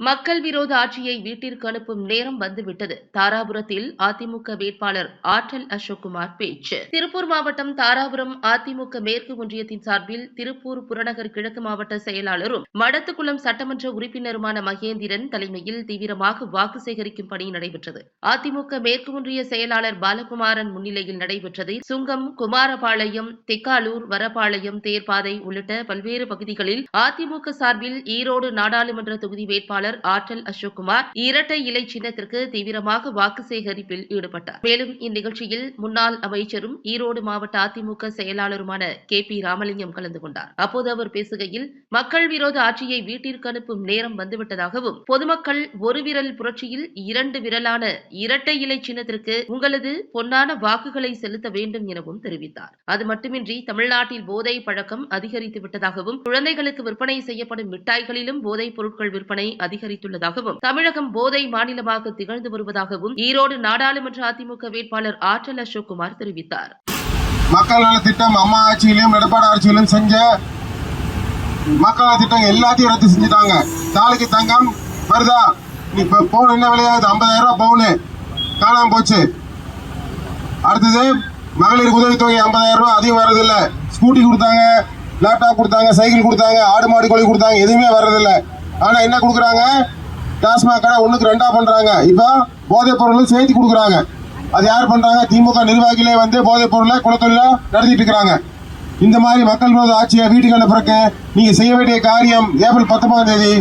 மக்கள் விரோத ஆட்சியை வீட்டிற்கு அனுப்பும் நேரம் வந்துவிட்டது. தாராபுரத்தில் அதிமுக வேட்பாளர் ஆற்றல் அசோக்குமார் பேச்சு. திருப்பூர் மாவட்டம் தாராபுரம் அதிமுக மேற்கு ஒன்றியத்தின் சார்பில் திருப்பூர் புறநகர் கிழக்கு மாவட்ட செயலாளரும் மடத்துக்குளம் சட்டமன்ற உறுப்பினருமான மகேந்திரன் தலைமையில் தீவிரமாக வாக்கு சேகரிக்கும் பணி நடைபெற்றது. அதிமுக மேற்கு ஒன்றிய செயலாளர் பாலகுமாரன் முன்னிலையில் நடைபெற்றது. சுங்கம் குமாரபாளையம் தெக்காலூர் வரபாளையம் தேர்பாதை உள்ளிட்ட பல்வேறு பகுதிகளில் அதிமுக சார்பில் ஈரோடு நாடாளுமன்ற தொகுதி வேட்பாளர் வேட்பாளர் ஆற்றல் அசோக்குமார் இரட்டை இலை சின்னத்திற்கு தீவிரமாக வாக்கு சேகரிப்பில் ஈடுபட்டார். மேலும் இந்நிகழ்ச்சியில் முன்னாள் அமைச்சரும் ஈரோடு மாவட்ட அதிமுக செயலாளருமான கே பி ராமலிங்கம் கலந்து கொண்டார். அப்போது அவர் பேசுகையில் மக்கள் விரோத ஆட்சியை வீட்டிற்கு அனுப்பும் நேரம் வந்துவிட்டதாகவும் பொதுமக்கள் ஒரு விரல் புரட்சியில் இரண்டு விரலான இரட்டை இலை சின்னத்திற்கு உங்களது பொன்னான வாக்குகளை செலுத்த வேண்டும் எனவும் தெரிவித்தார். அது மட்டுமின்றி தமிழ்நாட்டில் போதை பழக்கம் அதிகரித்து விட்டதாகவும் குழந்தைகளுக்கு விற்பனை செய்யப்படும் மிட்டாய்களிலும் போதைப் பொருட்கள் விற்பனை அதிக அதிகரித்துள்ளதாகவும் தமிழகம் போதை மாநிலமாக திகழ்ந்து வருவதாகவும் ஈரோடு நாடாளுமன்ற அதிமுக வேட்பாளர் ஆற்றல் அசோக்குமார் தெரிவித்தார். மக்கள் நல திட்டம் அம்மா ஆட்சியிலும் எடப்பாடி ஆட்சியிலும் செஞ்ச மக்கள் திட்டம் எல்லாத்தையும் ரத்து செஞ்சுட்டாங்க. தாலிக்கு தங்கம் வருதா நீ இப்போ பவுன் என்ன விலையாகுது ஐம்பதாயிரம் ரூபாய் பவுனு காணாம போச்சு. அடுத்தது மகளிர் உதவித்தொகை ஐம்பதாயிரம் ரூபாய் அதிகம் வர்றதில்லை. ஸ்கூட்டி கொடுத்தாங்க லேப்டாப் கொடுத்தாங்க சைக்கிள் கொடுத்தாங்க ஆடு மாடு கோழி கொடுத்தாங்க எதுவுமே வர்றதில்லை. ஆனால் என்ன கொடுக்குறாங்க? டாஸ்மாக் கடை ஒன்றுக்கு ரெண்டா பண்ணுறாங்க இப்போ போதைப் பொருள் சேர்த்து கொடுக்குறாங்க. அது யார் பண்ணுறாங்க திமுக நிர்வாகிகளே வந்து போதைப் பொருளை குலத்தொழிலாக நடத்திட்டு இருக்கிறாங்க. இந்த மாதிரி மக்கள் விரோத ஆட்சியை வீட்டுக்கு அனுப்புறக்கு நீங்க செய்ய வேண்டிய காரியம் ஏப்ரல் பத்தொன்பதாம் தேதி.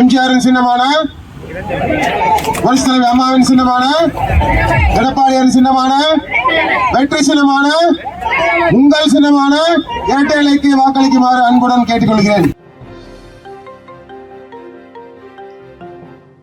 எம்ஜிஆரின் சின்னமான புரட்சித் தலைவி அம்மாவின் சின்னமான எடப்பாடியாரின் சின்னமான வெற்றி சின்னமான உங்கள் சின்னமான இரட்டை இலைக்கு வாக்களிக்குமாறு அன்புடன் கேட்டுக்கொள்கிறேன்.